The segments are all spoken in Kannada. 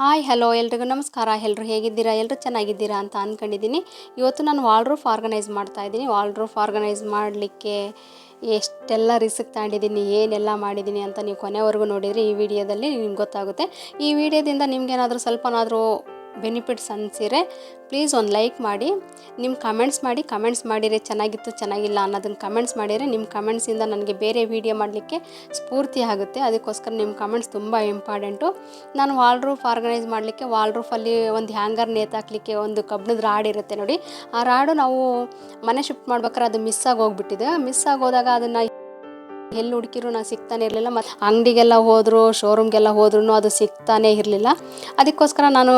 ಹಾಯ್, ಹಲೋ, ಎಲ್ರಿಗೂ ನಮಸ್ಕಾರ. ಎಲ್ಲರೂ ಹೇಗಿದ್ದೀರಾ? ಎಲ್ಲರೂ ಚೆನ್ನಾಗಿದ್ದೀರಾ ಅಂತ ಅಂದ್ಕೊಂಡಿದ್ದೀನಿ ಇವತ್ತು ನಾನು ವಾಲ್ರೂಫ್ ಆರ್ಗನೈಸ್ ಮಾಡ್ತಾಯಿದ್ದೀನಿ ವಾಲ್ ರೂಫ್ ಆರ್ಗನೈಸ್ ಮಾಡಲಿಕ್ಕೆ ಎಷ್ಟೆಲ್ಲ ರಿಸ್ಕ್ ತಗೊಂಡಿದ್ದೀನಿ, ಏನೆಲ್ಲ ಮಾಡಿದ್ದೀನಿ ಅಂತ ನೀವು ಕೊನೆವರೆಗೂ ನೋಡಿದರೆ ಈ ವಿಡಿಯೋದಲ್ಲಿ ನಿಮ್ಗೆ ಗೊತ್ತಾಗುತ್ತೆ. ಈ ವಿಡಿಯೋದಿಂದ ನಿಮ್ಗೇನಾದರೂ ಸ್ವಲ್ಪನಾದರೂ ಬೆನಿಫಿಟ್ಸ್ ಅನಿಸಿರೆ ಪ್ಲೀಸ್ ಒಂದು ಲೈಕ್ ಮಾಡಿ ನಿಮ್ಮ ಕಮೆಂಟ್ಸ್ ಮಾಡಿ ಕಮೆಂಟ್ಸ್ ಮಾಡಿದರೆ ಚೆನ್ನಾಗಿತ್ತು, ಚೆನ್ನಾಗಿಲ್ಲ ಅನ್ನೋದನ್ನು ಕಮೆಂಟ್ಸ್ ಮಾಡಿದರೆ ನಿಮ್ಮ ಕಮೆಂಟ್ಸಿಂದ ನನಗೆ ಬೇರೆ ವೀಡಿಯೋ ಮಾಡಲಿಕ್ಕೆ ಸ್ಫೂರ್ತಿ ಆಗುತ್ತೆ. ಅದಕ್ಕೋಸ್ಕರ ನಿಮ್ಮ ಕಮೆಂಟ್ಸ್ ತುಂಬ ಇಂಪಾರ್ಟೆಂಟು ನಾನು ವಾಲ್ ರೂಫ್ ಆರ್ಗನೈಸ್ ಮಾಡಲಿಕ್ಕೆ ವಾಲ್ ರೂಫಲ್ಲಿ ಒಂದು ಹ್ಯಾಂಗರ್ ನೇತಾಕ್ಲಿಕ್ಕೆ ಒಂದು ಕಬ್ಬಿಣದ ರಾಡ್ ಇರುತ್ತೆ ನೋಡಿ. ಆ ರಾಡು ನಾವು ಮನೆ ಶಿಫ್ಟ್ ಮಾಡ್ಬೇಕಾದ್ರೆ ಅದು ಮಿಸ್ ಆಗಿ ಹೋಗ್ಬಿಟ್ಟಿದೆ. ಮಿಸ್ ಆಗೋದಾಗ ಅದನ್ನು ಎಲ್ಲಿ ಹುಡುಕಿರು ನಾನು ಸಿಗ್ತಾನೆ ಇರಲಿಲ್ಲ. ಮತ್ತು ಅಂಗಡಿಗೆಲ್ಲ ಹೋದರು ಶೋರೂಮ್ಗೆಲ್ಲ ಹೋದ್ರೂ ಅದು ಸಿಗ್ತಾನೆ ಇರಲಿಲ್ಲ. ಅದಕ್ಕೋಸ್ಕರ ನಾನು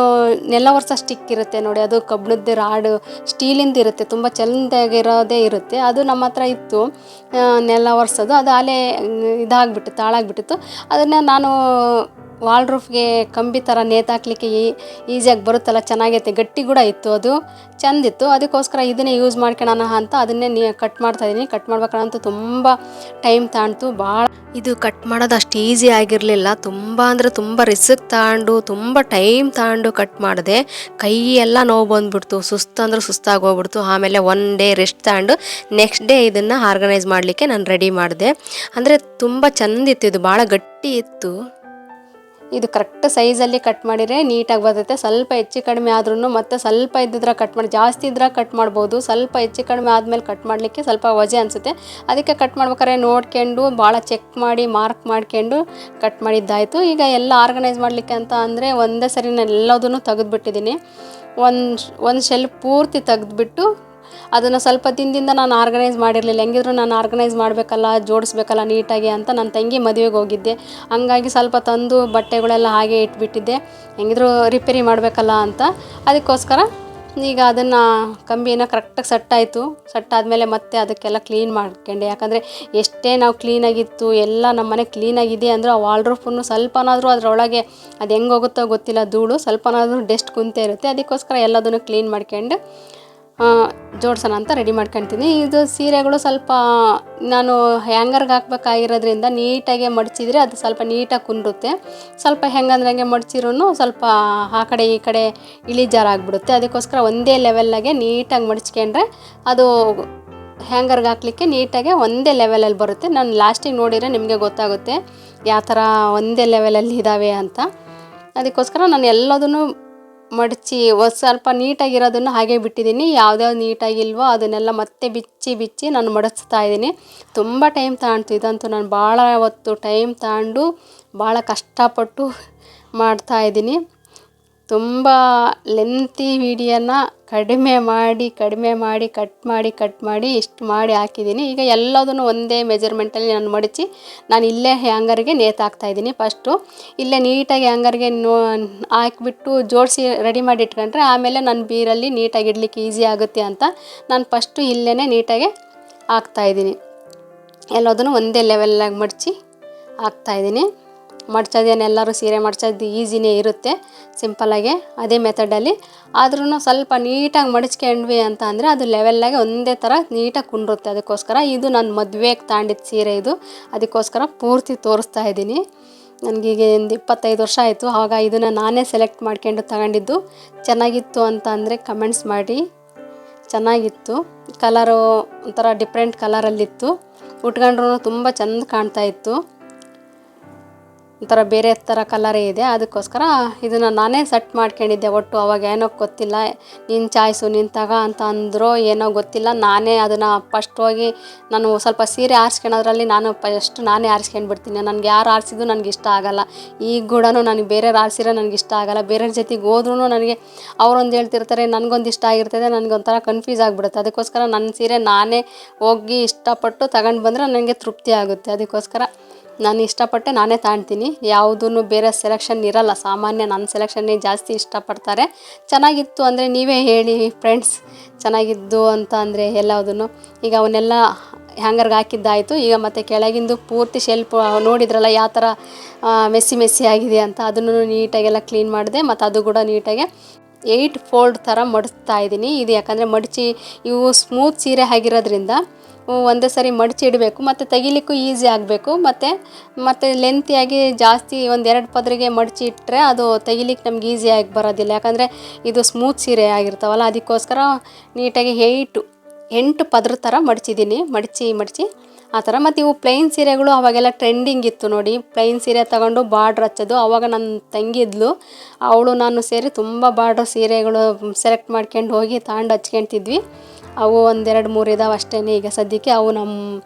ನೆಲ ವರ್ಷ ಸ್ಟಿಕ್ ಇರುತ್ತೆ ನೋಡಿ, ಅದು ಕಬ್ಬಿಣದ ರಾಡು ಸ್ಟೀಲಿಂದ ಇರುತ್ತೆ, ತುಂಬ ಚಂದಾಗಿರೋದೇ ಇರುತ್ತೆ. ಅದು ನಮ್ಮ ಹತ್ರ ಇತ್ತು ನೆಲ ಒರೆಸೋದು ಅದು ಅಲೆ ಇದಾಗ್ಬಿಟ್ಟು, ತಾಳಾಗ್ಬಿಟ್ಟಿತ್ತು. ಅದನ್ನು ನಾನು ವಾಲ್ ರೂಫ್ಗೆ ಕಂಬಿ ಥರ ನೇತಾಕ್ಲಿಕ್ಕೆ ಈಸಿಯಾಗಿ ಬರುತ್ತಲ್ಲ, ಚೆನ್ನಾಗೈತೆ, ಗಟ್ಟಿ ಕೂಡ ಇತ್ತು ಅದು. ಚೆಂದಿತ್ತು. ಅದಕ್ಕೋಸ್ಕರ ಇದನ್ನೇ ಯೂಸ್ ಮಾಡ್ಕೊಳ್ಳೋಣ ಅಂತ ಅದನ್ನೇ ನೀ ಕಟ್ ಮಾಡ್ತಾ ಇದ್ದೀನಿ ಕಟ್ ಮಾಡ್ಬೇಕಂತೂ ತುಂಬ ಟೈಮ್ ತಾಣ್ತು. ಭಾಳ ಇದು ಕಟ್ ಮಾಡೋದು ಅಷ್ಟು ಈಸಿ ಆಗಿರಲಿಲ್ಲ. ತುಂಬ ಅಂದರೆ ತುಂಬ ರಿಸ್ಕ್ ತಗೊಂಡು ತುಂಬ ಟೈಮ್ ತಗೊಂಡು ಕಟ್ ಮಾಡಿದೆ. ಕೈ ಎಲ್ಲ ನೋವು ಬಂದುಬಿಡ್ತು. ಸುಸ್ತು ಅಂದರೆ ಸುಸ್ತಾಗಿ ಹೋಗ್ಬಿಡ್ತು. ಆಮೇಲೆ ಒನ್ ಡೇ ರೆಸ್ಟ್ ತಗೊಂಡು ನೆಕ್ಸ್ಟ್ ಡೇ ಇದನ್ನು ಆರ್ಗನೈಸ್ ಮಾಡಲಿಕ್ಕೆ ನಾನು ರೆಡಿ ಮಾಡಿದೆ. ಅಂದರೆ ತುಂಬ ಚೆಂದಿತ್ತು. ಇದು ಭಾಳ ಗಟ್ಟಿ ಇತ್ತು. ಇದು ಕರೆಕ್ಟ್ ಸೈಜಲ್ಲಿ ಕಟ್ ಮಾಡಿದರೆ ನೀಟಾಗಿ ಬರ್ತೈತೆ. ಸ್ವಲ್ಪ ಹೆಚ್ಚು ಕಡಿಮೆ ಆದ್ರೂ ಮತ್ತೆ ಸ್ವಲ್ಪ ಇದ್ದಿದ್ರೆ ಕಟ್ ಮಾಡಿ, ಜಾಸ್ತಿ ಇದ್ರೆ ಕಟ್ ಮಾಡ್ಬೋದು. ಸ್ವಲ್ಪ ಹೆಚ್ಚು ಕಡಿಮೆ ಆದಮೇಲೆ ಕಟ್ ಮಾಡಲಿಕ್ಕೆ ಸ್ವಲ್ಪ ವಜೆ ಅನಿಸುತ್ತೆ. ಅದಕ್ಕೆ ಕಟ್ ಮಾಡ್ಬೇಕಾದ್ರೆ ನೋಡ್ಕೊಂಡು ಭಾಳ ಚೆಕ್ ಮಾಡಿ ಮಾರ್ಕ್ ಮಾಡ್ಕೊಂಡು ಕಟ್ ಮಾಡಿದ್ದಾಯಿತು. ಈಗ ಎಲ್ಲ ಆರ್ಗನೈಸ್ ಮಾಡಲಿಕ್ಕೆ ಅಂತ ಅಂದರೆ ಒಂದೇ ಸರಿ ನಾನು ಎಲ್ಲದನ್ನು ತೆಗೆದುಬಿಟ್ಟಿದ್ದೀನಿ. ಒಂದು ಒಂದು ಶೆಲ್ ಪೂರ್ತಿ ತೆಗೆದ್ಬಿಟ್ಟು ಅದನ್ನು ಸ್ವಲ್ಪ ದಿನದಿಂದ ನಾನು ಆರ್ಗನೈಸ್ ಮಾಡಿರಲಿಲ್ಲ. ಹೆಂಗಿದ್ರು ನಾನು ಆರ್ಗನೈಸ್ ಮಾಡಬೇಕಲ್ಲ, ಜೋಡಿಸ್ಬೇಕಲ್ಲ ನೀಟಾಗಿ ಅಂತ ನನ್ನ ತಂಗಿ ಮದುವೆಗೆ ಹೋಗಿದ್ದೆ. ಹಂಗಾಗಿ ಸ್ವಲ್ಪ ತಂದು ಬಟ್ಟೆಗಳೆಲ್ಲ ಹಾಗೆ ಇಟ್ಬಿಟ್ಟಿದ್ದೆ. ಹೆಂಗಿದ್ರು ರಿಪೇರಿ ಮಾಡಬೇಕಲ್ಲ ಅಂತ. ಅದಕ್ಕೋಸ್ಕರ ಈಗ ಅದನ್ನು ಕಂಬಿನ ಕರೆಕ್ಟಾಗಿ ಸೆಟ್ ಆಯಿತು ಸೆಟ್ ಆದಮೇಲೆ ಮತ್ತೆ ಅದಕ್ಕೆಲ್ಲ ಕ್ಲೀನ್ ಮಾಡ್ಕೊಂಡೆ. ಯಾಕಂದರೆ ಎಷ್ಟೇ ನಾವು ಕ್ಲೀನಾಗಿತ್ತು ಎಲ್ಲ ನಮ್ಮ ಮನೆ ಕ್ಲೀನಾಗಿದೆ ಅಂದರೆ ಆ ವಾಲ್ರೂಫನ್ನು ಸ್ವಲ್ಪನಾದರೂ ಅದರೊಳಗೆ ಅದು ಹೆಂಗೆ ಹೋಗುತ್ತೋ ಗೊತ್ತಿಲ್ಲ, ಧೂಳು ಸ್ವಲ್ಪನಾದರೂ ಡೆಸ್ಟ್ ಕುಂತೇ ಇರುತ್ತೆ. ಅದಕ್ಕೋಸ್ಕರ ಎಲ್ಲದನ್ನು ಕ್ಲೀನ್ ಮಾಡ್ಕೊಂಡು ಜೋಡ್ಸೋಣ ಅಂತ ರೆಡಿ ಮಾಡ್ಕೊಳ್ತೀನಿ ಇದು ಸೀರೆಗಳು ಸ್ವಲ್ಪ, ನಾನು ಹ್ಯಾಂಗರ್ಗೆ ಹಾಕ್ಬೇಕಾಗಿರೋದ್ರಿಂದ ನೀಟಾಗಿ ಮಡಚಿದ್ರೆ ಅದು ಸ್ವಲ್ಪ ನೀಟಾಗಿ ಕುಂಡುತ್ತೆ ಸ್ವಲ್ಪ ಹೆಂಗಂದ್ರೆ ಹಂಗೆ ಮಡ್ಚಿರೂ ಸ್ವಲ್ಪ ಆ ಕಡೆ ಈ ಕಡೆ ಇಳಿಜಾರಾಗ್ಬಿಡುತ್ತೆ. ಅದಕ್ಕೋಸ್ಕರ ಒಂದೇ ಲೆವೆಲ್ಲಾಗೆ ನೀಟಾಗಿ ಮಡಚ್ಕೊಂಡ್ರೆ ಅದು ಹ್ಯಾಂಗರ್ಗೆ ಹಾಕ್ಲಿಕ್ಕೆ ನೀಟಾಗಿ ಒಂದೇ ಲೆವೆಲಲ್ಲಿ ಬರುತ್ತೆ. ನಾನು ಲಾಸ್ಟಿಗೆ ನೋಡಿದರೆ ನಿಮಗೆ ಗೊತ್ತಾಗುತ್ತೆ ಯಾವ ಥರ ಒಂದೇ ಲೆವೆಲಲ್ಲಿ ಇದ್ದಾವೆ ಅಂತ. ಅದಕ್ಕೋಸ್ಕರ ನಾನು ಎಲ್ಲದನ್ನು ಮಡಚಿ ಒಂದು ಸ್ವಲ್ಪ ನೀಟಾಗಿರೋದನ್ನು ಹಾಗೆ ಬಿಟ್ಟಿದ್ದೀನಿ. ಯಾವ್ದ್ಯಾವ್ದು ನೀಟಾಗಿಲ್ವೋ ಅದನ್ನೆಲ್ಲ ಮತ್ತೆ ಬಿಚ್ಚಿ ಬಿಚ್ಚಿ ನಾನು ಮಡಚ್ತಾ ಇದ್ದೀನಿ. ತುಂಬ ಟೈಮ್ ತಗೊಳ್ತು ಇದಂತೂ ನಾನು ಭಾಳ ಹೊತ್ತು ಟೈಮ್ ತಗೊಂಡು ಭಾಳ ಕಷ್ಟಪಟ್ಟು ಮಾಡ್ತಾ ಇದ್ದೀನಿ. ತುಂಬ ಲೆಂತಿ ವಿಡಿಯೋನ ಕಡಿಮೆ ಮಾಡಿ ಕಡಿಮೆ ಮಾಡಿ ಕಟ್ ಮಾಡಿ ಕಟ್ ಮಾಡಿ ಇಷ್ಟು ಮಾಡಿ ಹಾಕಿದ್ದೀನಿ. ಈಗ ಎಲ್ಲದನ್ನು ಒಂದೇ ಮೆಜರ್ಮೆಂಟಲ್ಲಿ ನಾನು ಮಡಚಿ ನಾನು ಇಲ್ಲೇ ಹ್ಯಾಂಗರ್ಗೆ ನೇತಾಕ್ತಾ ಇದ್ದೀನಿ ಫಸ್ಟು ಇಲ್ಲೇ ನೀಟಾಗಿ ಹ್ಯಾಂಗರ್ಗೆ ನೋ, ಹಾಕಿಬಿಟ್ಟು ಜೋಡಿಸಿ ರೆಡಿ ಮಾಡಿ ಇಟ್ಕೊಂಡ್ರೆ ಆಮೇಲೆ ನಾನು ಬೀರಲ್ಲಿ ನೀಟಾಗಿ ಇಡ್ಲಿಕ್ಕೆ ಈಸಿ ಆಗುತ್ತೆ ಅಂತ ನಾನು ಫಸ್ಟು ಇಲ್ಲೇ ನೀಟಾಗಿ ಹಾಕ್ತಾಯಿದ್ದೀನಿ ಎಲ್ಲದನ್ನು ಒಂದೇ ಲೆವೆಲ್ಲಾಗಿ ಮಡಚಿ ಹಾಕ್ತಾಯಿದ್ದೀನಿ ಮಡ್ಚೋದೇನು ಎಲ್ಲರೂ ಸೀರೆ ಮಡ್ಚೋದು ಈಸಿನೇ ಇರುತ್ತೆ ಸಿಂಪಲ್ಲಾಗೆ ಅದೇ ಮೆಥಡಲ್ಲಿ ಆದ್ರೂ ಸ್ವಲ್ಪ ನೀಟಾಗಿ ಮಡಚ್ಕೊಂಡ್ವಿ ಅಂತ ಅಂದರೆ ಅದು ಲೆವೆಲ್ಲಾಗೆ ಒಂದೇ ಥರ ನೀಟಾಗಿ ಕುಂಡಿರುತ್ತೆ. ಅದಕ್ಕೋಸ್ಕರ ಇದು ನಾನು ಮದುವೆಗೆ ತಾಂಡಿದ ಸೀರೆ ಇದು. ಅದಕ್ಕೋಸ್ಕರ ಪೂರ್ತಿ ತೋರಿಸ್ತಾ ಇದ್ದೀನಿ. ನನಗೀಗ ಒಂದು ಇಪ್ಪತ್ತೈದು ವರ್ಷ ಆಯಿತು. ಆಗ ಇದನ್ನು ನಾನೇ ಸೆಲೆಕ್ಟ್ ಮಾಡ್ಕೊಂಡು ತಗೊಂಡಿದ್ದು. ಚೆನ್ನಾಗಿತ್ತು ಅಂತ ಅಂದರೆ ಕಮೆಂಟ್ಸ್ ಮಾಡಿ. ಚೆನ್ನಾಗಿತ್ತು. ಕಲರು ಒಂಥರ ಡಿಫ್ರೆಂಟ್ ಕಲರಲ್ಲಿತ್ತು ಉಟ್ಕೊಂಡ್ರೂ ತುಂಬ ಚೆಂದ ಕಾಣ್ತಾ ಇತ್ತು. ಒಂಥರ ಬೇರೆ ಥರ ಕಲರೇ ಇದೆ, ಅದಕ್ಕೋಸ್ಕರ ಇದನ್ನು ನಾನೇ ಸೆಟ್ ಮಾಡ್ಕೊಂಡಿದ್ದೆ. ಒಟ್ಟು ಅವಾಗ ಏನೋ ಗೊತ್ತಿಲ್ಲ ನಿನ್ನ ಚಾಯ್ಸು, ನೀನು ತಗ ಅಂತ ಅಂದರೂ ಏನೋ ಗೊತ್ತಿಲ್ಲ. ನಾನೇ ಅದನ್ನು ಫಸ್ಟ್ ಹೋಗಿ ನಾನು ಸ್ವಲ್ಪ ಸೀರೆ ಆರಿಸ್ಕೊಳೋದ್ರಲ್ಲಿ ನಾನು ಫಸ್ಟ್ ನಾನೇ ಆರಿಸ್ಕೊಂಡು ಬಿಡ್ತೀನಿ ನನಗೆ ಯಾರು ಆರಿಸಿದ್ರು ನನಗೆ ಇಷ್ಟ ಆಗಲ್ಲ. ಈಗ ಕೂಡ ನನಗೆ ಬೇರೆ ಆರಿಸಿರೋ ನನಗೆ ಇಷ್ಟ ಆಗಲ್ಲ. ಬೇರೆಯವ್ರ ಜೊತೆಗೆ ಹೋದ್ರೂ ನನಗೆ ಅವರೊಂದು ಹೇಳ್ತಿರ್ತಾರೆ, ನನಗೊಂದು ಇಷ್ಟ ಆಗಿರ್ತದೆ, ನನಗೊಂಥರ ಕನ್ಫ್ಯೂಸ್ ಆಗಿಬಿಡುತ್ತೆ. ಅದಕ್ಕೋಸ್ಕರ ನನ್ನ ಸೀರೆ ನಾನೇ ಹೋಗಿ ಇಷ್ಟಪಟ್ಟು ತಗೊಂಡು ಬಂದರೆ ನನಗೆ ತೃಪ್ತಿ ಆಗುತ್ತೆ. ಅದಕ್ಕೋಸ್ಕರ ನಾನು ಇಷ್ಟಪಟ್ಟೆ ನಾನೇ ತಾಣ್ತೀನಿ. ಯಾವುದೂ ಬೇರೆ ಸೆಲೆಕ್ಷನ್ ಇರಲ್ಲ. ಸಾಮಾನ್ಯ ನನ್ನ ಸೆಲೆಕ್ಷನ್ನೇ ಜಾಸ್ತಿ ಇಷ್ಟಪಡ್ತಾರೆ. ಚೆನ್ನಾಗಿತ್ತು ಅಂದರೆ ನೀವೇ ಹೇಳಿ ಫ್ರೆಂಡ್ಸ್ ಚೆನ್ನಾಗಿದ್ದು ಅಂತ ಅಂದರೆ ಎಲ್ಲದನ್ನು ಈಗ ಅವನ್ನೆಲ್ಲ ಹ್ಯಾಂಗರ್ಗೆ ಹಾಕಿದ್ದಾಯಿತು. ಈಗ ಮತ್ತು ಕೆಳಗಿಂದು ಪೂರ್ತಿ ಶೆಲ್ಫ್ ನೋಡಿದ್ರಲ್ಲ ಯಾವ ಥರ ಮೆಸ್ಸಿ ಮೆಸ್ಸಿ ಆಗಿದೆ ಅಂತ ಅದನ್ನು ನೀಟಾಗೆಲ್ಲ ಕ್ಲೀನ್ ಮಾಡಿದೆ. ಮತ್ತು ಅದು ಕೂಡ ನೀಟಾಗೆ ಏಯ್ಟ್ ಫೋಲ್ಡ್ ಥರ ಮಡಿಸ್ತಾ ಇದ್ದೀನಿ. ಇದು ಯಾಕಂದರೆ ಮಡಚಿ ಇವು ಸ್ಮೂತ್ ಸೀರೆ ಆಗಿರೋದ್ರಿಂದ ಒಂದೇ ಸರಿ ಮಡಚಿ ಇಡಬೇಕು, ಮತ್ತು ತೆಗಿಲಿಕ್ಕೂ ಈಸಿ ಆಗಬೇಕು. ಮತ್ತು ಮತ್ತು ಲೆಂತಿಯಾಗಿ ಜಾಸ್ತಿ ಒಂದೆರಡು ಪದರಿಗೆ ಮಡಚಿ ಇಟ್ಟರೆ ಅದು ತೆಗಿಲಿಕ್ಕೆ ನಮ್ಗೆ ಈಸಿಯಾಗಿ ಬರೋದಿಲ್ಲ. ಯಾಕಂದರೆ ಇದು ಸ್ಮೂತ್ ಸೀರೆ ಆಗಿರ್ತಾವಲ್ಲ, ಅದಕ್ಕೋಸ್ಕರ ನೀಟಾಗಿ ಏಯ್ಟು ಎಂಟು ಪದ್ರ ಥರ ಮಡಚಿದ್ದೀನಿ. ಮಡಚಿ ಮಡಚಿ. ಆ ಥರ. ಮತ್ತು ಇವು ಪ್ಲೈನ್ ಸೀರೆಗಳು ಅವಾಗೆಲ್ಲ ಟ್ರೆಂಡಿಂಗ್ ಇತ್ತು ನೋಡಿ. ಪ್ಲೈನ್ ಸೀರೆ ತಗೊಂಡು ಬಾರ್ಡ್ರ್ ಹಚ್ಚೋದು. ಅವಾಗ ನನ್ನ ತಂಗಿದ್ಲು. ಅವಳು ನಾನು ಸೇರಿ ತುಂಬ ಬಾರ್ಡ್ರ್ ಸೀರೆಗಳು ಸೆಲೆಕ್ಟ್ ಮಾಡ್ಕೊಂಡು ಹೋಗಿ ತಗೊಂಡು ಹಚ್ಕೊಂತಿದ್ವಿ. ಅವು ಒಂದೆರಡು ಮೂರು ಇದಾವೆ ಅಷ್ಟೇ ಈಗ ಸದ್ಯಕ್ಕೆ. ಅವು ನಮ್ಮ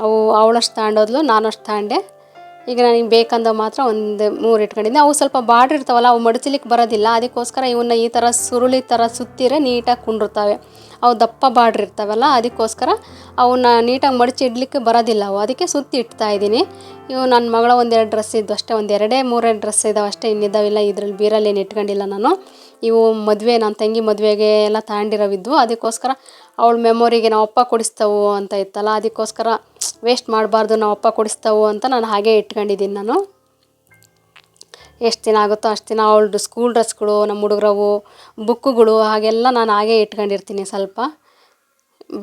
ಅವು ಅವಳಷ್ಟು ತಗೊಂಡೋದ್ಲು ನಾನಷ್ಟು ತಗೊಂಡೆ. ಈಗ ನನಗೆ ಬೇಕಂದ ಮಾತ್ರ ಒಂದು ಮೂರು ಇಟ್ಕೊಂಡಿದ್ದೆ. ಅವು ಸ್ವಲ್ಪ ಬಾಡ್ರ್ ಇರ್ತಾವಲ್ಲ, ಅವು ಮಡಚಲಿಕ್ಕೆ ಬರೋದಿಲ್ಲ. ಅದಕ್ಕೋಸ್ಕರ ಇವನ್ನ ಈ ಥರ ಸುರುಳಿ ಥರ ಸುತ್ತಿರೆ ನೀಟಾಗಿ ಕುಂಡಿರ್ತಾವೆ. ಅವು ದಪ್ಪ ಬಾಡ್ರ್ ಇರ್ತಾವಲ್ಲ, ಅದಕ್ಕೋಸ್ಕರ ಅವನ್ನ ನೀಟಾಗಿ ಮಡಚಿ ಇಡ್ಲಿಕ್ಕೆ ಬರೋದಿಲ್ಲ ಅವು. ಅದಕ್ಕೆ ಸುತ್ತಿ ಇಡ್ತಾ ಇದ್ದೀನಿ. ಇವು ನನ್ನ ಮಗಳ ಒಂದೆರಡು ಡ್ರೆಸ್ ಇದ್ದು ಅಷ್ಟೇ, ಒಂದು ಎರಡೇ ಮೂರೇ ಡ್ರೆಸ್ ಇದ್ದಾವೆ ಅಷ್ಟೇ ಇನ್ನಿದ್ದಾವಿಲ್ಲ ಇದ್ರಲ್ಲಿ ಬೀರಲ್ಲಿ ಏನು ಇಟ್ಕೊಂಡಿಲ್ಲ ನಾನು. ಇವು ಮದುವೆ ನನ್ನ ತಂಗಿ ಮದುವೆಗೆ ಎಲ್ಲ ತಗೊಂಡಿರೋವಿದ್ವು ಅದಕ್ಕೋಸ್ಕರ ಅವಳ ಮೆಮೊರಿಗೆ ನಾವು ಅಪ್ಪ ಕೊಡಿಸ್ತವು ಅಂತ ಇತ್ತಲ್ಲ, ಅದಕ್ಕೋಸ್ಕರ ವೇಸ್ಟ್ ಮಾಡಬಾರ್ದು, ನಾವು ಅಪ್ಪ ಕೊಡಿಸ್ತವು ಅಂತ ನಾನು ಹಾಗೆ ಇಟ್ಕೊಂಡಿದ್ದೀನಿ ನಾನು. ಎಷ್ಟು ದಿನ ಆಗುತ್ತೋ ಅಷ್ಟು ದಿನ ಅವಳದು ಸ್ಕೂಲ್ ಡ್ರೆಸ್ಗಳು ನಮ್ಮ ಹುಡುಗರವು ಬುಕ್ಕುಗಳು ಹಾಗೆಲ್ಲ ನಾನು ಹಾಗೆ ಇಟ್ಕೊಂಡಿರ್ತೀನಿ ಸ್ವಲ್ಪ.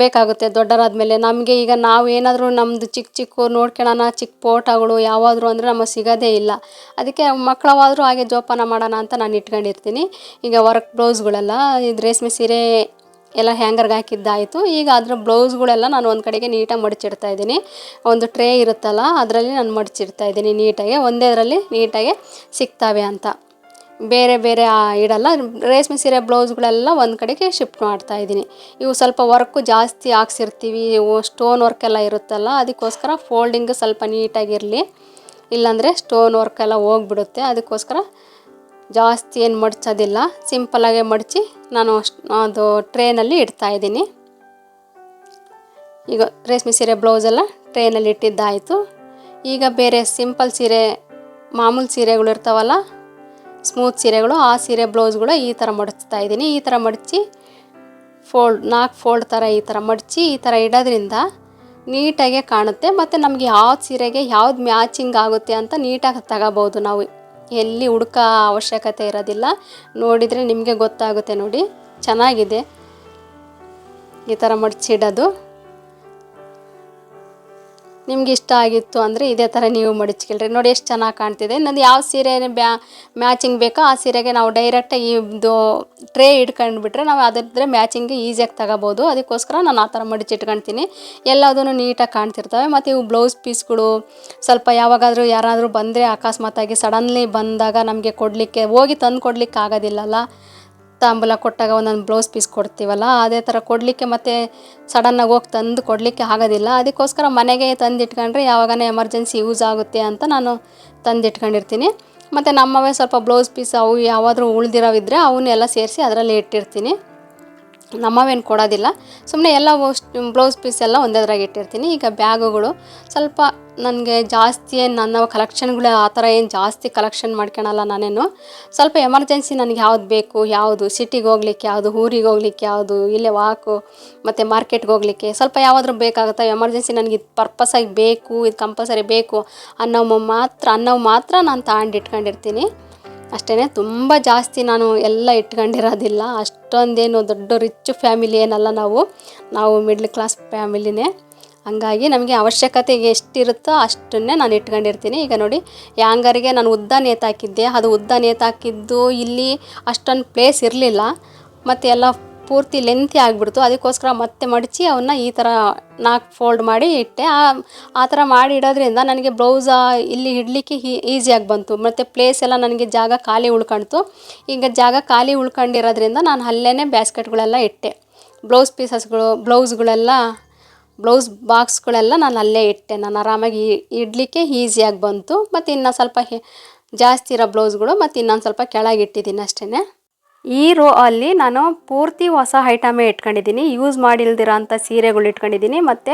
ಬೇಕಾಗುತ್ತೆ, ದೊಡ್ಡರಾದ್ಮೇಲೆ ನಮಗೆ ಈಗ ನಾವು ಏನಾದರೂ ನಮ್ಮದು ಚಿಕ್ಕ ಚಿಕ್ಕ ನೋಡ್ಕೊಳ್ಳೋಣ, ಚಿಕ್ಕ ಫೋಟೋಗಳು ಯಾವಾದರೂ ಅಂದರೆ ನಮಗೆ ಸಿಗೋದೇ ಇಲ್ಲ. ಅದಕ್ಕೆ ಮಕ್ಕಳವಾದರೂ ಹಾಗೆ ಜೋಪಾನ ಮಾಡೋಣ ಅಂತ ನಾನು ಇಟ್ಕೊಂಡಿರ್ತೀನಿ. ಈಗ ವರ್ಕ್ ಬ್ಲೌಸ್ಗಳೆಲ್ಲ ಇದು ರೇಷ್ಮೆ ಸೀರೆ ಎಲ್ಲ ಹ್ಯಾಂಗರ್ಗೆ ಹಾಕಿದ್ದಾಯಿತು. ಈಗ ಅದರ ಬ್ಲೌಸ್ಗಳೆಲ್ಲ ನಾನು ಒಂದು ಕಡೆಗೆ ನೀಟಾಗಿ ಮಡಚಿಡ್ತಾ ಇದ್ದೀನಿ. ಒಂದು ಟ್ರೇ ಇರುತ್ತಲ್ಲ, ಅದರಲ್ಲಿ ನಾನು ಮಡಚಿಡ್ತಾ ಇದ್ದೀನಿ ನೀಟಾಗಿ. ಒಂದೇದರಲ್ಲಿ ನೀಟಾಗಿ ಸಿಗ್ತವೆ ಅಂತ. ಬೇರೆ ಬೇರೆ ಇಡಲ್ಲ ರೇಷ್ಮೆ ಸೀರೆ ಬ್ಲೌಸ್ಗಳೆಲ್ಲ ಒಂದು ಕಡೆಗೆ ಶಿಫ್ಟ್ ಮಾಡ್ತಾ ಇದ್ದೀನಿ. ಇವು ಸ್ವಲ್ಪ ವರ್ಕು ಜಾಸ್ತಿ ಹಾಕ್ಸಿರ್ತೀವಿ ಇವು ಸ್ಟೋನ್ ವರ್ಕ್ ಎಲ್ಲ ಇರುತ್ತಲ್ಲ, ಅದಕ್ಕೋಸ್ಕರ ಫೋಲ್ಡಿಂಗ್ ಸ್ವಲ್ಪ ನೀಟಾಗಿರಲಿ. ಇಲ್ಲಾಂದರೆ ಸ್ಟೋನ್ ವರ್ಕ್ ಎಲ್ಲ ಹೋಗ್ಬಿಡುತ್ತೆ, ಅದಕ್ಕೋಸ್ಕರ ಜಾಸ್ತಿ ಏನು ಮಡ್ಚೋದಿಲ್ಲ. ಸಿಂಪಲಾಗೆ ಮಡಚಿ ನಾನು ಅಷ್ಟು, ಅದು ಟ್ರೇನಲ್ಲಿ ಇಡ್ತಾ ಇದ್ದೀನಿ. ಈಗ ರೇಷ್ಮೆ ಸೀರೆ ಬ್ಲೌಸೆಲ್ಲ ಟ್ರೇನಲ್ಲಿ ಇಟ್ಟಿದ್ದಾಯಿತು. ಈಗ ಬೇರೆ ಸಿಂಪಲ್ ಸೀರೆ, ಮಾಮೂಲು ಸೀರೆಗಳು ಇರ್ತಾವಲ್ಲ ಸ್ಮೂತ್ ಸೀರೆಗಳು, ಆ ಸೀರೆ ಬ್ಲೌಸ್ಗಳು ಈ ಥರ ಮಡಚ್ತಾ ಇದ್ದೀನಿ. ಈ ಥರ ಮಡಚಿ ಫೋಲ್ಡ್ ನಾಲ್ಕು ಫೋಲ್ಡ್ ಥರ ಈ ಥರ ಮಡಚಿ, ಈ ಥರ ಇಡೋದ್ರಿಂದ ನೀಟಾಗೆ ಕಾಣುತ್ತೆ. ಮತ್ತು ನಮಗೆ ಯಾವ್ದು ಸೀರೆಗೆ ಯಾವ್ದು ಮ್ಯಾಚಿಂಗ್ ಆಗುತ್ತೆ ಅಂತ ನೀಟಾಗಿ ತಗೋಬೋದು ನಾವು. ಎಲ್ಲಿ ಹುಡುಕ ಅವಶ್ಯಕತೆ ಇರೋದಿಲ್ಲ. ನೋಡಿದರೆ ನಿಮಗೆ ಗೊತ್ತಾಗುತ್ತೆ ನೋಡಿ. ಚೆನ್ನಾಗಿದೆ. ಈ ಥರ ಮಡಚಿಡೋದು. ನಿಮ್ಗೆ ಇಷ್ಟ ಆಗಿತ್ತು ಅಂದರೆ ಇದೇ ಥರ ನೀವು ಮಡಚ್ಕೊಳ್ರಿ. ನೋಡಿ ಎಷ್ಟು ಚೆನ್ನಾಗಿ ಕಾಣ್ತಿದೆ. ನಂದು ಯಾವ ಸೀರೆ ಬ್ಯಾ, ಮ್ಯಾಚಿಂಗ್ ಬೇಕೋ ಆ ಸೀರೆಗೆ ನಾವು ಡೈರೆಕ್ಟಾಗಿ ಇದು ಟ್ರೇ ಇಟ್ಕೊಂಡ್ಬಿಟ್ರೆ ನಾವು ಅದಿದ್ರೆ ಮ್ಯಾಚಿಂಗ್ ಈಸಿಯಾಗಿ ತಗೋಬೋದು. ಅದಕ್ಕೋಸ್ಕರ ನಾನು ಆ ಥರ ಮಡಚಿಟ್ಕೊಳ್ತೀನಿ ಎಲ್ಲದೂ ನೀಟಾಗಿ ಕಾಣ್ತಿರ್ತವೆ. ಮತ್ತು ಇವು ಬ್ಲೌಸ್ ಪೀಸ್ಗಳು ಸ್ವಲ್ಪ ಯಾವಾಗಾದರೂ ಯಾರಾದರೂ ಬಂದರೆ ಅಕಸ್ಮಾತಾಗಿ ಸಡನ್ಲಿ ಬಂದಾಗ ನಮಗೆ ಕೊಡಲಿಕ್ಕೆ ಹೋಗಿ ತಂದು ಕೊಡ್ಲಿಕ್ಕೆ ಆಗೋದಿಲ್ಲಲ್ಲ ತಾಂಬೂಲ ಕೊಟ್ಟಾಗ ಒಂದೊಂದು ಬ್ಲೌಸ್ ಪೀಸ್ ಕೊಡ್ತೀವಲ್ಲ, ಅದೇ ಥರ ಕೊಡಲಿಕ್ಕೆ ಮತ್ತೆ ಸಡನ್ನಾಗಿ ಹೋಗಿ ತಂದು ಕೊಡಲಿಕ್ಕೆ ಆಗೋದಿಲ್ಲ. ಅದಕ್ಕೋಸ್ಕರ ಮನೆಗೆ ತಂದಿಟ್ಕೊಂಡ್ರೆ ಯಾವಾಗನೇ ಎಮರ್ಜೆನ್ಸಿ ಯೂಸ್ ಆಗುತ್ತೆ ಅಂತ ನಾನು ತಂದಿಟ್ಕೊಂಡಿರ್ತೀನಿ. ಮತ್ತು ನಮ್ಮವೇ ಸ್ವಲ್ಪ ಬ್ಲೌಸ್ ಪೀಸ್ ಅವು ಯಾವಾದರೂ ಉಳಿದಿರೋವಿದ್ರೆ ಅವನ್ನೆಲ್ಲ ಸೇರಿಸಿ ಅದರಲ್ಲಿ ಇಟ್ಟಿರ್ತೀನಿ. ನಮ್ಮವೇನು ಕೊಡೋದಿಲ್ಲ. ಸುಮ್ಮನೆ ಎಲ್ಲ ಬ್ಲೌಸ್ ಪೀಸ್ ಎಲ್ಲ ಒಂದೇದ್ರಾಗ ಇಟ್ಟಿರ್ತೀನಿ. ಈಗ ಬ್ಯಾಗುಗಳು ಸ್ವಲ್ಪ ನನಗೆ ಜಾಸ್ತಿ ನನ್ನ ಕಲೆಕ್ಷನ್ಗಳು ಆ ಥರ ಏನು ಜಾಸ್ತಿ ಕಲೆಕ್ಷನ್ ಮಾಡ್ಕೊಳಲ್ಲ ನಾನೇನು. ಸ್ವಲ್ಪ ಎಮರ್ಜೆನ್ಸಿ ನನಗೆ ಯಾವ್ದು ಬೇಕು, ಯಾವುದು ಸಿಟಿಗೆ ಹೋಗ್ಲಿಕ್ಕೆ, ಯಾವುದು ಊರಿಗೆ ಹೋಗ್ಲಿಕ್ಕೆ, ಯಾವುದು ಇಲ್ಲೇ ವಾಕು, ಮತ್ತು ಮಾರ್ಕೆಟ್ಗೆ ಹೋಗ್ಲಿಕ್ಕೆ ಸ್ವಲ್ಪ ಯಾವಾದರೂ ಬೇಕಾಗುತ್ತೆ? ಎಮರ್ಜೆನ್ಸಿ ನನಗೆ ಇದು ಪರ್ಪಸಾಗಿ ಬೇಕು, ಇದು ಕಂಪಲ್ಸರಿ ಬೇಕು ಅನ್ನೋ ಮಾತ್ರ ಅನ್ನೋ ಮಾತ್ರ ನಾನು ತಗೊಂಡು ಇಟ್ಕೊಂಡಿರ್ತೀನಿ ಅಷ್ಟೇ ತುಂಬ ಜಾಸ್ತಿ ನಾನು ಎಲ್ಲ ಇಟ್ಕೊಂಡಿರೋದಿಲ್ಲ. ಅಷ್ಟೊಂದೇನು ದೊಡ್ಡ ರಿಚ್ ಫ್ಯಾಮಿಲಿ ಏನಲ್ಲ ನಾವು. ನಾವು ಮಿಡ್ಲ್ ಕ್ಲಾಸ್ ಫ್ಯಾಮಿಲಿನೇ ಹಂಗಾಗಿ ನಮಗೆ ಅವಶ್ಯಕತೆ ಎಷ್ಟಿರುತ್ತೋ ಅಷ್ಟನ್ನೇ ನಾನು ಇಟ್ಕೊಂಡಿರ್ತೀನಿ. ಈಗ ನೋಡಿ ಯಾಂಗರಿಗೆ ನಾನು ಉದ್ದ ನೇತಾಕಿದ್ದೆ ಅದು ಉದ್ದ ನೇತಾಕಿದ್ದು ಇಲ್ಲಿ ಅಷ್ಟೊಂದು ಪ್ಲೇಸ್ ಇರಲಿಲ್ಲ. ಮತ್ತು ಎಲ್ಲ ಪೂರ್ತಿ ಲೆಂತಿ ಆಗಿಬಿಡ್ತು. ಅದಕ್ಕೋಸ್ಕರ ಮತ್ತೆ ಮಡಚಿ ಅವನ್ನ ಈ ಥರ ನಾಲ್ಕು ಫೋಲ್ಡ್ ಮಾಡಿ ಇಟ್ಟೆ. ಆ ಆ ಥರ ಮಾಡಿ ಇಡೋದ್ರಿಂದ ನನಗೆ ಬ್ಲೌಸ ಇಲ್ಲಿ ಇಡಲಿಕ್ಕೆ ಈಸಿಯಾಗಿ ಬಂತು. ಮತ್ತು ಪ್ಲೇಸ್ ಎಲ್ಲ ನನಗೆ ಜಾಗ ಖಾಲಿ ಉಳ್ಕೊಳ್ತು ಈಗ ಜಾಗ ಖಾಲಿ ಉಳ್ಕೊಂಡಿರೋದ್ರಿಂದ ನಾನು ಅಲ್ಲೇ ಬ್ಯಾಸ್ಕೆಟ್ಗಳೆಲ್ಲ ಇಟ್ಟೆ. ಬ್ಲೌಸ್ ಪೀಸಸ್ಗಳು ಬ್ಲೌಸ್ಗಳೆಲ್ಲ ಬ್ಲೌಸ್ ಬಾಕ್ಸ್ಗಳೆಲ್ಲ ನಾನು ಅಲ್ಲೇ ಇಟ್ಟೆ. ನಾನು ಆರಾಮಾಗಿ ಇಡಲಿಕ್ಕೆ ಈಸಿಯಾಗಿ ಬಂತು. ಮತ್ತು ಇನ್ನು ಸ್ವಲ್ಪ ಜಾಸ್ತಿ ಇರೋ ಬ್ಲೌಸ್ಗಳು ಮತ್ತು ಇನ್ನೊಂದು ಸ್ವಲ್ಪ ಕೆಳಗೆ ಇಟ್ಟಿದ್ದೀನಿ ಅಷ್ಟೇ ಈ ರೋ ಅಲ್ಲಿ ನಾನು ಪೂರ್ತಿ ಹೊಸ ಐಟಮೇ ಇಟ್ಕೊಂಡಿದ್ದೀನಿ. ಯೂಸ್ ಮಾಡಿಲ್ದಿರೋ ಅಂಥ ಸೀರೆಗಳು ಇಟ್ಕೊಂಡಿದ್ದೀನಿ ಮತ್ತು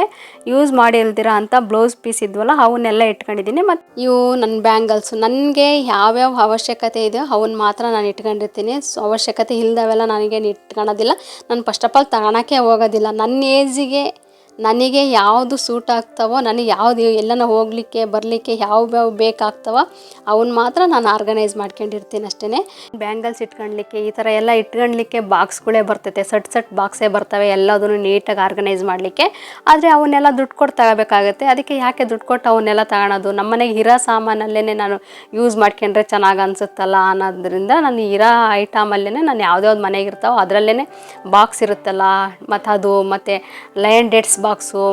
ಯೂಸ್ ಮಾಡಿಲ್ದಿರೋ ಅಂಥ ಬ್ಲೌಸ್ ಪೀಸ್ ಇದ್ವಲ್ಲ, ಅವನ್ನೆಲ್ಲ ಇಟ್ಕೊಂಡಿದ್ದೀನಿ. ಮತ್ತು ಇವು ನನ್ನ ಬ್ಯಾಂಗಲ್ಸು ನನಗೆ ಯಾವ್ಯಾವ ಅವಶ್ಯಕತೆ ಇದೆಯೋ ಅವನ್ನ ಮಾತ್ರ ನಾನು ಇಟ್ಕೊಂಡಿರ್ತೀನಿ. ಸೊ ಅವಶ್ಯಕತೆ ಇಲ್ದವೆಲ್ಲ ನನಗೇನು ಇಟ್ಕೊಳೋದಿಲ್ಲ. ನಾನು ಫಸ್ಟ್ ಆಫ್ ಆಲ್ ತಗೋಳಕ್ಕೆ ಹೋಗೋದಿಲ್ಲ. ನನ್ನ ಏಜಿಗೆ ನನಗೆ ಯಾವುದು ಸೂಟ್ ಆಗ್ತವೋ, ನನಗೆ ಯಾವುದು ಎಲ್ಲನ ಹೋಗಲಿಕ್ಕೆ, ಬರಲಿಕ್ಕೆ ಯಾವ ಬೇಕಾಗ್ತವೋ ಅವನ್ನ ಮಾತ್ರ ನಾನು ಆರ್ಗನೈಸ್ ಮಾಡ್ಕೊಂಡಿರ್ತೀನಿ ಅಷ್ಟೇ ಬ್ಯಾಂಗಲ್ಸ್ ಇಟ್ಕೊಳ್ಲಿಕ್ಕೆ, ಈ ಥರ ಎಲ್ಲ ಇಟ್ಕೊಳ್ಲಿಕ್ಕೆ ಬಾಕ್ಸ್ಗಳೇ ಬರ್ತೈತೆ. ಸಟ್ ಸಟ್ ಬಾಕ್ಸೇ ಬರ್ತವೆ, ಎಲ್ಲದನ್ನು ನೀಟಾಗಿ ಆರ್ಗನೈಸ್ ಮಾಡಲಿಕ್ಕೆ. ಆದರೆ ಅವನ್ನೆಲ್ಲ ದುಡ್ಡು ಕೊಟ್ಟು ತಗೋಬೇಕಾಗುತ್ತೆ. ಅದಕ್ಕೆ ಯಾಕೆ ದುಡ್ಡು ಕೊಟ್ಟು ಅವನ್ನೆಲ್ಲ ತಗೊಳೋದು? ನಮ್ಮನೆಗೆ ಇರೋ ಸಾಮಾನಲ್ಲೇ ನಾನು ಯೂಸ್ ಮಾಡ್ಕೊಂಡ್ರೆ ಚೆನ್ನಾಗಿ ಅನ್ಸುತ್ತಲ್ಲ ಅನ್ನೋದ್ರಿಂದ ನಾನು ಇರೋ ಐಟಮಲ್ಲೇ ನಾನು ಯಾವುದ್ಯಾವ್ದು ಮನೆಗೆ ಇರ್ತಾವೋ ಅದರಲ್ಲೇ ಬಾಕ್ಸ್ ಇರುತ್ತಲ್ಲ. ಮತ್ತು ಅದು, ಮತ್ತು ಲಯನ್ ಡೇಟ್ಸ್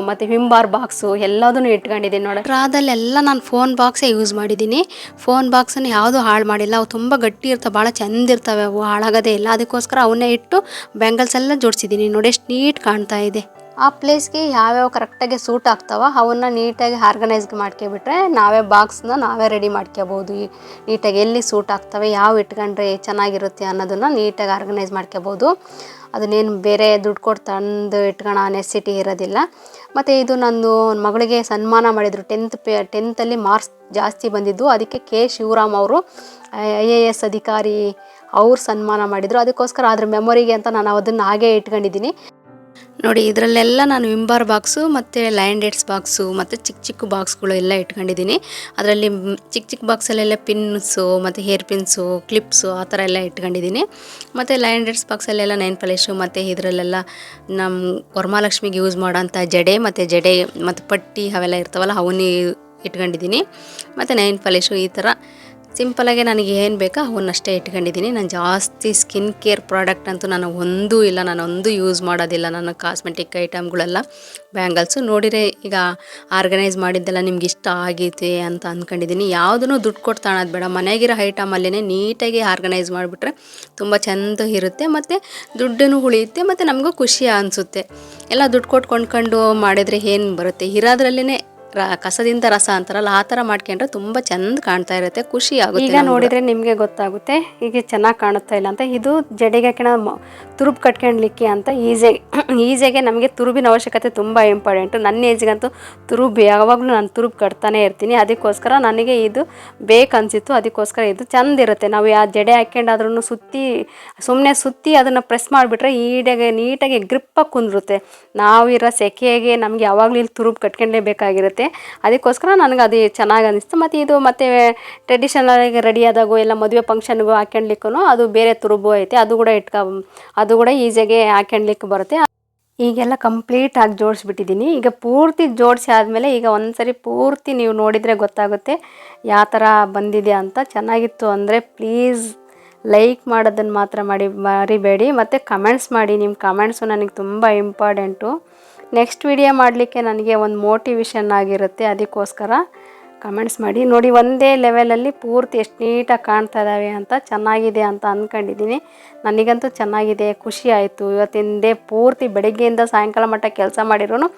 ಮತ್ತು ವಿಂಬಾರ್ ಬಾಕ್ಸು ಎಲ್ಲದನ್ನು ಇಟ್ಕೊಂಡಿದ್ದೀನಿ ನೋಡಿ. ಅದ್ರಲ್ಲೆಲ್ಲ ನಾನು ಫೋನ್ ಬಾಕ್ಸೇ ಯೂಸ್ ಮಾಡಿದ್ದೀನಿ. ಫೋನ್ ಬಾಕ್ಸನ್ನು ಯಾವುದೂ ಹಾಳು ಮಾಡಿಲ್ಲ. ಅವು ತುಂಬ ಗಟ್ಟಿ ಇರ್ತವೆ, ಭಾಳ ಚೆಂದ ಇರ್ತವೆ, ಅವು ಹಾಳಾಗೋದೇ ಇಲ್ಲ. ಅದಕ್ಕೋಸ್ಕರ ಅವನ್ನೇ ಇಟ್ಟು ಬ್ಯಾಂಗಲ್ಸ್ ಎಲ್ಲ ಜೋಡಿಸಿದ್ದೀನಿ ನೋಡಿ. ಎಷ್ಟು ನೀಟ್ ಕಾಣ್ತಾ ಇದೆ. ಆ ಪ್ಲೇಸ್ಗೆ ಯಾವ್ಯಾವ ಕರೆಕ್ಟಾಗಿ ಸೂಟ್ ಆಗ್ತಾವ ಅವನ್ನ ನೀಟಾಗಿ ಆರ್ಗನೈಸ್ ಮಾಡ್ಕೊಬಿಟ್ರೆ ನಾವೇ ಬಾಕ್ಸ್ನ ನಾವೇ ರೆಡಿ ಮಾಡ್ಕೋಬೋದು. ಈ ನೀಟಾಗಿ ಎಲ್ಲಿ ಸೂಟ್ ಆಗ್ತವೆ, ಯಾವ ಇಟ್ಕೊಂಡ್ರೆ ಚೆನ್ನಾಗಿರುತ್ತೆ ಅನ್ನೋದನ್ನು ನೀಟಾಗಿ ಆರ್ಗನೈಸ್ ಮಾಡ್ಕೋಬೋದು. ಅದನ್ನೇನು ಬೇರೆ ದುಡ್ಡು ಕೊಟ್ಟು ತಂದು ಇಟ್ಕೊಳ್ಳೋ ನೆಸಿಟಿ ಇರೋದಿಲ್ಲ. ಮತ್ತು ಇದು ನಂದು ಮಗಳಿಗೆ ಸನ್ಮಾನ ಮಾಡಿದರು. ಟೆಂತ್ ಪೇ, ಟೆಂತಲ್ಲಿ ಮಾರ್ಕ್ಸ್ ಜಾಸ್ತಿ ಬಂದಿದ್ದು. ಅದಕ್ಕೆ ಕೆ. ಶಿವರಾಮ್ ಅವರು, ಐ ಎ ಎಸ್ ಅಧಿಕಾರಿ ಅವ್ರು ಸನ್ಮಾನ ಮಾಡಿದರು. ಅದಕ್ಕೋಸ್ಕರ ಅದ್ರ ಮೆಮೊರಿಗೆ ಅಂತ ನಾನು ಅದನ್ನು ಹಾಗೇ ಇಟ್ಕೊಂಡಿದ್ದೀನಿ. ನೋಡಿ, ಇದರಲ್ಲೆಲ್ಲ ನಾನು ವಿಂಬಾರ್ ಬಾಕ್ಸು ಮತ್ತು ಲ್ಯಾಂಡೆಡ್ಸ್ ಬಾಕ್ಸು ಮತ್ತು ಚಿಕ್ಕ ಚಿಕ್ಕ ಬಾಕ್ಸ್ಗಳು ಎಲ್ಲ ಇಟ್ಕೊಂಡಿದ್ದೀನಿ. ಅದರಲ್ಲಿ ಚಿಕ್ಕ ಚಿಕ್ಕ ಬಾಕ್ಸಲ್ಲೆಲ್ಲ ಪಿನ್ಸು ಮತ್ತು ಹೇರ್ ಪಿನ್ಸು, ಕ್ಲಿಪ್ಸು ಆ ಥರ ಎಲ್ಲ ಇಟ್ಕೊಂಡಿದ್ದೀನಿ. ಮತ್ತು ಲ್ಯಾಂಡೆಡ್ಸ್ ಬಾಕ್ಸಲ್ಲೆಲ್ಲ ನೈನ್ ಪಲೇಶು ಮತ್ತು ಇದರಲ್ಲೆಲ್ಲ ನಮ್ಮ ವರಮಹಾಲಕ್ಷ್ಮಿಗೆ ಯೂಸ್ ಮಾಡೋಂಥ ಜಡೆ ಮತ್ತು ಜಡೆ ಮತ್ತು ಪಟ್ಟಿ ಅವೆಲ್ಲ ಇರ್ತಾವಲ್ಲ, ಅವನ್ನೇ ಇಟ್ಕೊಂಡಿದ್ದೀನಿ. ಮತ್ತು ನೈನ್ ಪಲೇಶು ಈ ಥರ. ಸಿಂಪಲಾಗಿ ನನಗೆ ಏನು ಬೇಕೋ? ಅವನ್ನಷ್ಟೇ ಇಟ್ಕೊಂಡಿದ್ದೀನಿ. ನಾನು ಜಾಸ್ತಿ ಸ್ಕಿನ್ ಕೇರ್ ಪ್ರಾಡಕ್ಟ್ ಅಂತೂ ನಾನು ಒಂದೂ ಇಲ್ಲ. ನಾನು ಒಂದು ಯೂಸ್ ಮಾಡೋದಿಲ್ಲ. ನನ್ನ ಕಾಸ್ಮೆಟಿಕ್ ಐಟಮ್ಗಳೆಲ್ಲ ಬ್ಯಾಂಗಲ್ಸು ನೋಡಿರೆ ಈಗ ಆರ್ಗನೈಸ್ ಮಾಡಿದ್ದೆಲ್ಲ ನಿಮ್ಗೆ ಇಷ್ಟ ಆಗೈತೆ ಅಂತ ಅಂದ್ಕೊಂಡಿದ್ದೀನಿ ಯಾವುದೂ ದುಡ್ಡು ಕೊಟ್ಟು ತಾಣೋದು ಬೇಡ. ಮನೆಗಿರೋ ಐಟಮಲ್ಲೇ ನೀಟಾಗಿ ಆರ್ಗನೈಸ್ ಮಾಡಿಬಿಟ್ರೆ ತುಂಬ ಚೆಂದ ಇರುತ್ತೆ. ಮತ್ತು ದುಡ್ಡನ್ನು ಉಳಿಯುತ್ತೆ. ಮತ್ತು ನಮಗೂ ಖುಷಿ ಅನಿಸುತ್ತೆ. ಎಲ್ಲ ದುಡ್ಡು ಕೊಟ್ಟು ಕೊಂಡ್ಕೊಂಡು ಮಾಡಿದರೆ ಏನು ಬರುತ್ತೆ? ಇರೋದ್ರಲ್ಲೇ ರ ಕಸದಿಂದ ರಸ ಅಂತಾರಲ್ಲ ಆ ಥರ ಮಾಡ್ಕೊಂಡ್ರೆ ತುಂಬ ಚೆಂದ ಕಾಣ್ತಾ ಇರುತ್ತೆ ಖುಷಿ ಆಗುತ್ತೆ ಈಗ ನೋಡಿದರೆ ನಿಮಗೆ ಗೊತ್ತಾಗುತ್ತೆ ಈಗ ಚೆನ್ನಾಗಿ ಕಾಣುತ್ತಾ ಇಲ್ಲ ಅಂತ. ಇದು ಜಡೆಗೆ ಹಾಕೋಣ ತುರುಬು ಕಟ್ಕೊಳ್ಲಿಕ್ಕೆ ಅಂತ ಈಸಿಯಾಗಿ ಈಸಿಯಾಗೆ ನಮಗೆ ತುರುಬಿನ ಅವಶ್ಯಕತೆ ತುಂಬ ಇಂಪಾರ್ಟೆಂಟು. ನನ್ನ ಏಜ್ಗಂತೂ ತುರುಬು ಯಾವಾಗಲೂ ನಾನು ತುರುಬು ಕಟ್ತಾನೆ ಇರ್ತೀನಿ. ಅದಕ್ಕೋಸ್ಕರ ನನಗೆ ಇದು ಬೇಕನ್ಸಿತ್ತು ಅದಕ್ಕೋಸ್ಕರ ಇದು ಚೆಂದ ಇರುತ್ತೆ ನಾವು ಯಾವ ಜಡೆ ಹಾಕ್ಕೊಂಡಾದ್ರೂ ಸುತ್ತಿ ಸುಮ್ಮನೆ ಸುತ್ತಿ ಅದನ್ನು ಪ್ರೆಸ್ ಮಾಡಿಬಿಟ್ರೆ ಈಡಾಗೆ ನೀಟಾಗಿ ಗ್ರಿಪ್ಪಾಗಿ ಕುಂದಿರುತ್ತೆ. ನಾವಿರೋ ಸೆಕೆಗೆ ನಮಗೆ ಯಾವಾಗಲೂ ಇಲ್ಲಿ ತುರುಬು ಅದಕ್ಕೋಸ್ಕರ ನನಗೆ ಅದು ಚೆನ್ನಾಗಿ ಅನ್ನಿಸ್ತು ಮತ್ತು ಇದು ಮತ್ತು ಟ್ರೆಡಿಷನಲ್ ಆಗಿ ರೆಡಿ ಆದಾಗ ಎಲ್ಲ ಮದುವೆ ಫಂಕ್ಷನ್ಗೂ ಹಾಕೊಂಡ್ಲಿಕ್ಕೂ ಅದು ಬೇರೆ ತುರುಬು ಐತೆ. ಅದು ಕೂಡ ಇಟ್ಕೊ, ಅದು ಕೂಡ ಈಸಿಯಾಗಿ ಹಾಕ್ಯಣ್ಲಿಕ್ಕೆ ಬರುತ್ತೆ. ಈಗೆಲ್ಲ ಕಂಪ್ಲೀಟಾಗಿ ಜೋಡಿಸ್ಬಿಟ್ಟಿದ್ದೀನಿ ಈಗ ಪೂರ್ತಿ ಜೋಡಿಸಿ ಆದಮೇಲೆ ಈಗ ಒಂದ್ಸರಿ ಪೂರ್ತಿ ನೀವು ನೋಡಿದರೆ ಗೊತ್ತಾಗುತ್ತೆ ಯಾವ ಥರ ಬಂದಿದೆ ಅಂತ. ಚೆನ್ನಾಗಿತ್ತು ಅಂದರೆ ಪ್ಲೀಸ್ ಲೈಕ್ ಮಾಡೋದನ್ನು ಮಾತ್ರ ಮಾಡಿ, ಮರಿಬೇಡಿ. ಮತ್ತು ಕಮೆಂಟ್ಸ್ ಮಾಡಿ, ನಿಮ್ಮ ಕಮೆಂಟ್ಸು ನನಗೆ ತುಂಬ ಇಂಪಾರ್ಟೆಂಟು ನೆಕ್ಸ್ಟ್ ವಿಡಿಯೋ ಮಾಡಲಿಕ್ಕೆ ನನಗೆ ಒಂದು ಮೋಟಿವೇಶನ್ ಆಗಿರುತ್ತೆ, ಅದಕ್ಕೋಸ್ಕರ ಕಮೆಂಟ್ಸ್ ಮಾಡಿ. ನೋಡಿ, ಒಂದೇ ಲೆವೆಲಲ್ಲಿ ಪೂರ್ತಿ ಎಷ್ಟು ನೀಟಾಗಿ ಕಾಣ್ತಾ ಇದ್ದಾವೆ ಅಂತ, ಚೆನ್ನಾಗಿದೆ ಅಂತ ಅಂದ್ಕೊಂಡಿದ್ದೀನಿ ನನಗಂತೂ ಚೆನ್ನಾಗಿದೆ, ಖುಷಿ ಆಯಿತು. ಇವತ್ತಿನ ಡೇ ಪೂರ್ತಿ ಬೆಳಗ್ಗೆಯಿಂದ ಸಾಯಂಕಾಲ ಮಟ್ಟ ಕೆಲಸ ಮಾಡಿರೂ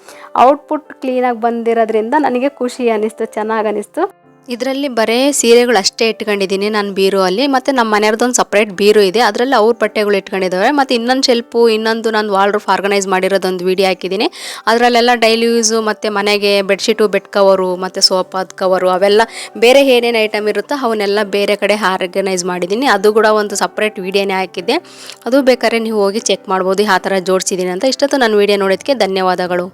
ಔಟ್ಪುಟ್ ಕ್ಲೀನಾಗಿ ಬಂದಿರೋದ್ರಿಂದ ನನಗೆ ಖುಷಿ ಅನ್ನಿಸ್ತು ಚೆನ್ನಾಗಿ ಅನ್ನಿಸ್ತು ಇದರಲ್ಲಿ ಬರೇ ಸೀರೆಗಳು ಅಷ್ಟೇ ಇಟ್ಕೊಂಡಿದ್ದೀನಿ ನಾನು ಬೀರು ಅಲ್ಲಿ ಮತ್ತು ನಮ್ಮ ಮನೆಯವ್ರದ್ದೊಂದು ಸಪ್ರೇಟ್ ಬೀರು ಇದೆ. ಅದರಲ್ಲಿ ಅವ್ರ ಬಟ್ಟೆಗಳು ಇಟ್ಕೊಂಡಿದ್ದಾವೆ ಮತ್ತು ಇನ್ನೊಂದು ಶೆಲ್ಪು ಇನ್ನೊಂದು ನಾನು ವಾಲ್ಡ್ರೂಫ್ ಆರ್ಗನೈಸ್ ಮಾಡಿರೋದೊಂದು ವೀಡಿಯೋ ಹಾಕಿದ್ದೀನಿ. ಅದರಲ್ಲೆಲ್ಲ ಡೈಲಿ ಯೂಸು ಮತ್ತು ಮನೆಗೆ ಬೆಡ್ಶೀಟು ಬೆಡ್ ಕವರು ಮತ್ತು ಸೋಫಾದ ಕವರು ಅವೆಲ್ಲ ಬೇರೆ ಏನೇನು ಐಟಮ್ ಇರುತ್ತೋ ಅವನ್ನೆಲ್ಲ ಬೇರೆ ಕಡೆ ಆರ್ಗನೈಸ್ ಮಾಡಿದ್ದೀನಿ. ಅದು ಕೂಡ ಒಂದು ಸಪ್ರೇಟ್ ವೀಡಿಯೋನೇ ಹಾಕಿದ್ದೆ. ಅದು ಬೇಕಾದ್ರೆ ನೀವು ಹೋಗಿ ಚೆಕ್ ಮಾಡ್ಬೋದು ಆ ಥರ ಜೋಡಿಸಿದ್ದೀನಿ ಅಂತ. ಇಷ್ಟೊತ್ತು ನಾನು ವೀಡಿಯೋ ನೋಡೋದಕ್ಕೆ ಧನ್ಯವಾದಗಳು.